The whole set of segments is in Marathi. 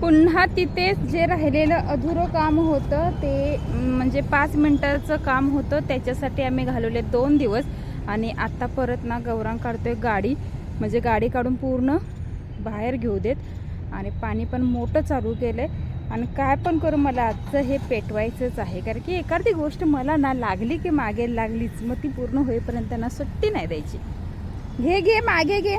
पुन्हा तिथे जे राहिलेलं अधुरं काम होतं ते म्हणजे पाच मिनिटाचं काम होतं त्याच्यासाठी आम्ही घालवले दोन दिवस. आणि आत्ता परत ना गौरांग काढतोय गाडी म्हणजे गाडी काढून पूर्ण बाहेर घेऊ देत. आणि पाणी पण मोठं चालू केलं आहे आणि काय पण करू मला आजचं हे पेटवायचंच आहे. कारण की एखादी गोष्ट मला ना लागली की मागे लागलीच मग ती पूर्ण होईपर्यंत ना सुट्टी नाही द्यायची. घे घे मागे घे.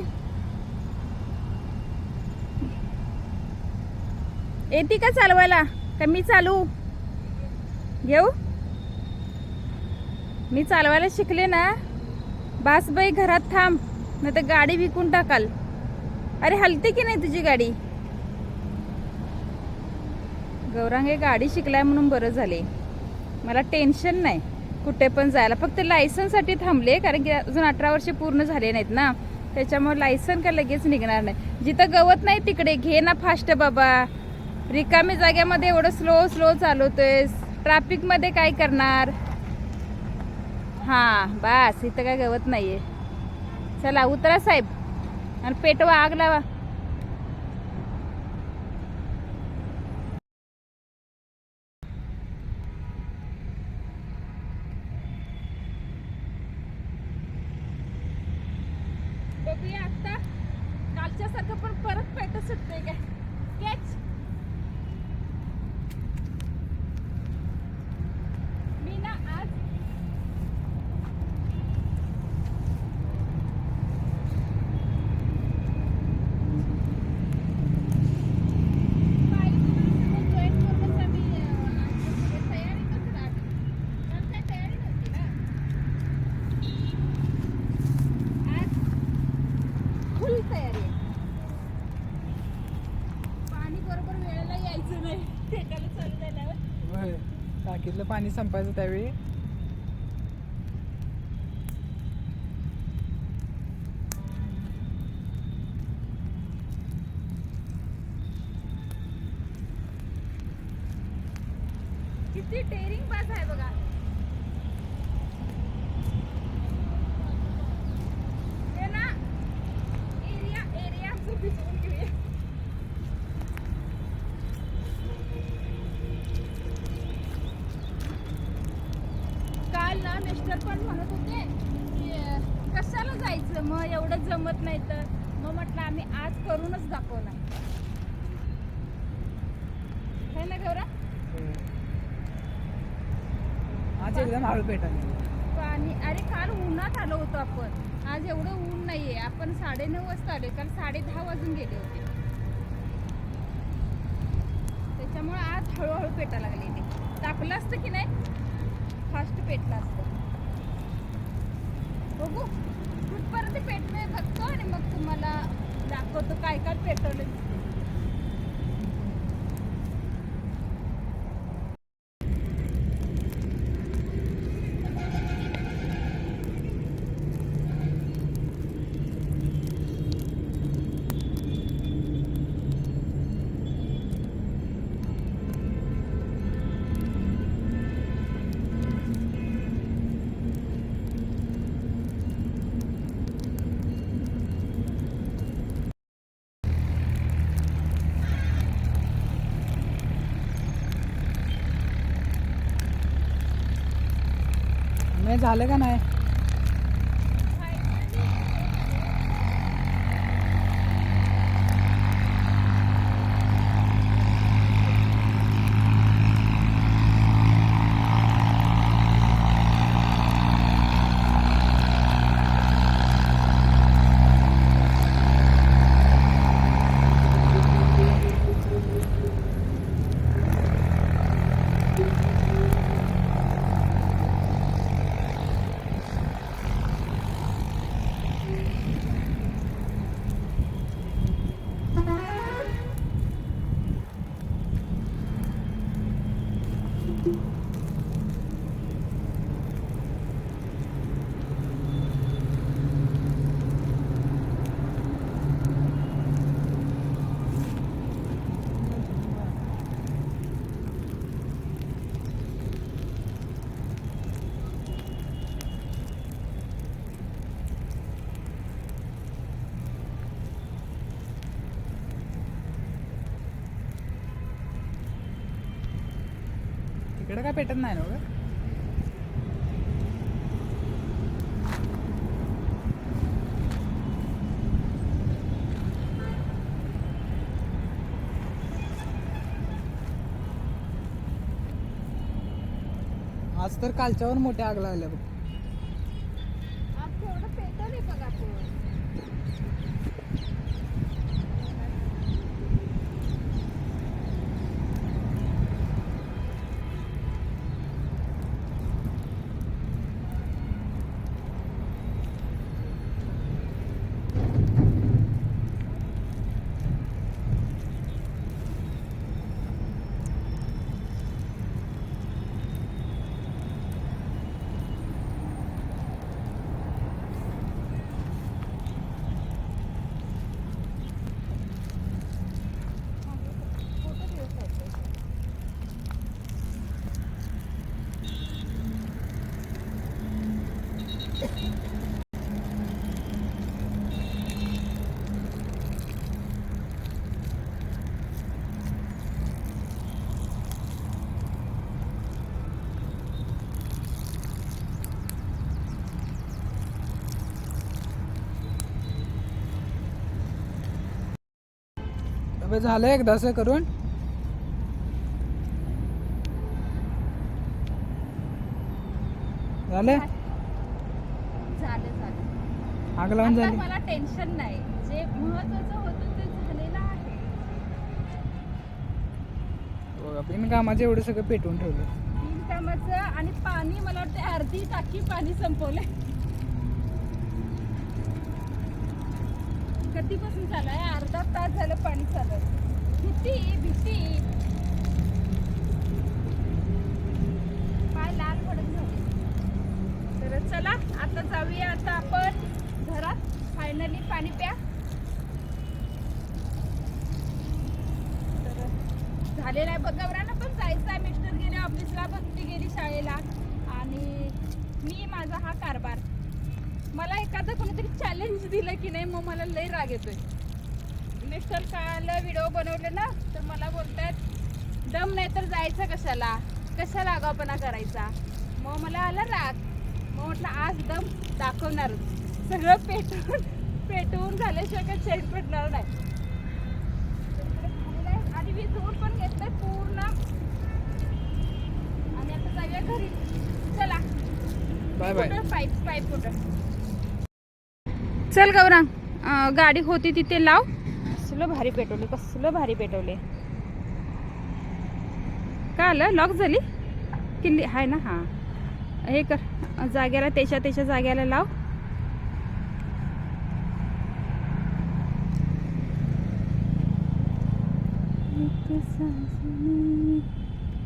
येते का चालवायला? का मी चालू? घेऊ? मी चालवायला शिकले ना बासबाई घरात थांब नाही तर गाडी विकून टाकाल. अरे हलते की नाही तुझी गाडी? गौरांगे गाडी शिकलाय म्हणून बरं झाले. मला टेन्शन नाही कुठे पण जायला. फक्त लायसनसाठी थांबले कारण की अजून अठरा वर्षे पूर्ण झाले नाहीत ना. त्याच्यामुळे लायसन का लगेच निघणार नाही. जिथं गवत नाही तिकडे घे ना फास्ट बाबा. रिकामी जाग्यामध्ये एवढं स्लो स्लो चालवतोय ट्रॅफिकमध्ये काय करणार? हां बास इथं काय गवत नाहीये. चला उतरा साहेब. आणि पेटवा आग लावा. बघूया आता. कालच्यासारखं पण परत पेट सुटते काय कॅच मी ना आज फुल तयारी पाणी बरोबर वेळेला यायचं नाही. पेटायला चालू झाल्यावर. टाकीतलं पाणी संपायचं त्यावेळी. किती डेअरिंग बाज आहे बघा हे ना एरिया एरिया भिजवून घेऊया काल ना मिस्टर पण म्हणत होते की कशाला जायचं? मग एवढं जमत नाही तर. मग म्हटलं आम्ही आज करूनच दाखवणार. है ना गौरा? होय. आज एकदम हळू पेटाने आणि अरे काल उन्हात आलो होतो आपण. आज एवढं ऊन नाहीये. आपण साडेनऊ वाजता आले काल साडे दहा वाजून गेले होते. त्याच्यामुळे आज हळूहळू पेटा लागले ते. तापलं असतं की नाही? फास्ट पेटलं असतं. बघू. कुठपर्यंत पेटलंय बघतो आणि मग तुम्हाला दाखवतो काय काय पेटवलं नाही झालं का नाही? इकडे काय पेटत नाही ना बघ आज तर कालच्यावर मोठ्या आग लागल्या बघ थोडं पेटवले बघा अबे झालं एकदा असं करून? झालं आग लावून आता झाली. मला टेन्शन नाही. जे महत्वाचं होतं ते झालेलं आहे. बघा बिनकामाचं एवढं सगळं पेटवून ठेवलं. बिनकामाचं आणि पाणी मला वाटते अर्धी टाकी पाणी संपवले कधीपासून चालू आहे अर्धा तास झालं पाणी चालू आहे. भीती भीती. पाय लाल पडत झाले तर चला आता जाऊया. आता आपण फायनली पाणी प्या. तर झालेला आहे बघावरांना पण जायचं आहे. मिस्टर गेले ऑफिसला भक्ती गेली शाळेला. आणि मी माझा हा कारभार. मला एखादं कोणीतरी चॅलेंज दिलं की नाही मग मला लई राग येतोय. मिस्टर काल व्हिडिओ बनवले ना तर मला बोलतात दम नाही तर जायचं कशाला? कशाला आगावपणा करायचा? मग मला आला राग. मग म्हटलं आज दम दाखवणारच. सगळं पेटवून पेटवून झाल्याशिवाय काही चैन पडणार नाही. आहे. आणि मी दूर पण घेतलंय पूर्ण. आणि आता जाऊया घरी. चला. Bye bye. पाईप चल गौरांग गाडी होती तिथे लाव. कसलं भारी पेटवले कसलं भारी पेटवले. का आलं? लॉक झाली? किल्ली हाय ना हा. हे कर. जाग्याला त्याच्या त्याच्या जाग्याला लाव.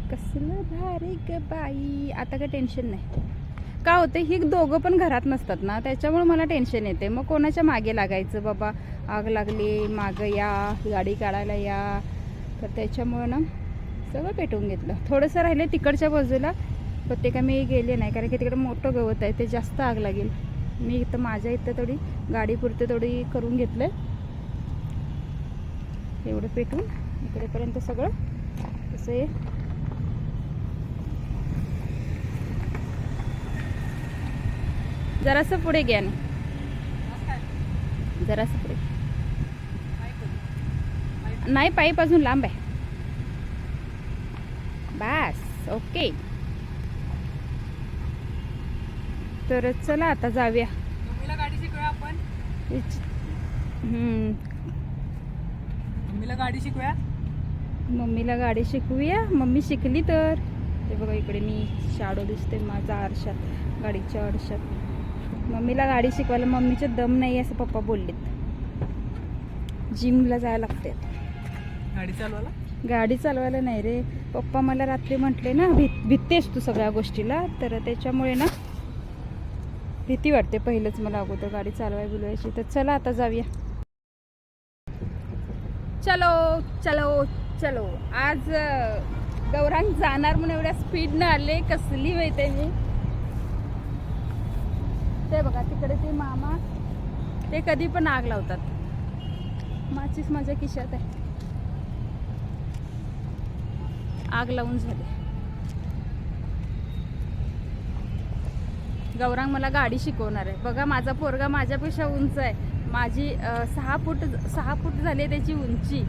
कसलं भारी ग बाई. आता काय टेन्शन नाही. का होते ही दोघं पण घरात नसतात ना त्याच्यामुळे मला टेन्शन येते मग कोणाच्या मागे लागायचं बाबा? आग लागली मागं या गाडी काढायला या. तर त्याच्यामुळं ना सगळं पेटवून घेतलं. थोडंसं राहिले तिकडच्या बाजूला. पण ते का मी गेले नाही कारण की तिकडे मोठं गवत आहे ते जास्त आग लागेल. मी इथं माझ्या इथं थोडी गाडीपुरते थोडी करून घेतलं एवढं पेटून इकडेपर्यंत सगळं. असं हे. जरासं पुढे घ्या ना. जरासं पुढे. नाही पाईप अजून लांब आहे. बस ओके. तर चला आता जाऊया. गाडी शिकूया आपण. गाडी शिकूया मम्मीला गाडी शिकवूया. मम्मी शिकली तर. ते बघा इकडे मी शाडो दिसते माझा आरशात गाडीच्या आरशात. मम्मीला गाडी शिकवायला मम्मीचे दम नाही असं पप्पा बोललेत. जिमला जायला लागते गाडी चालवायला? गाडी चालवायला नाही रे. पप्पा मला रात्री म्हटले ना भी भीतेस तू सगळ्या गोष्टीला. तर त्याच्यामुळे ना भीती वाटते पहिलंच मला अगोदर गाडी चालवाय बिलवायची. तर चला आता जाऊया. चलो चलो. चलो आज गौरांग जाणार म्हणून एवढ्या स्पीडनं आले कसली वेळते मी? ते बघा तिकडे ते मामा ते कधी पण आग लावतात. माचीच माझ्या किशात आहे. आग लावून झाली. गौरांग मला गाडी शिकवणार आहे. बघा माझा पोरगा माझ्यापेक्षा उंच आहे. माझी सहा फूट सहा फूट झाली त्याची उंची.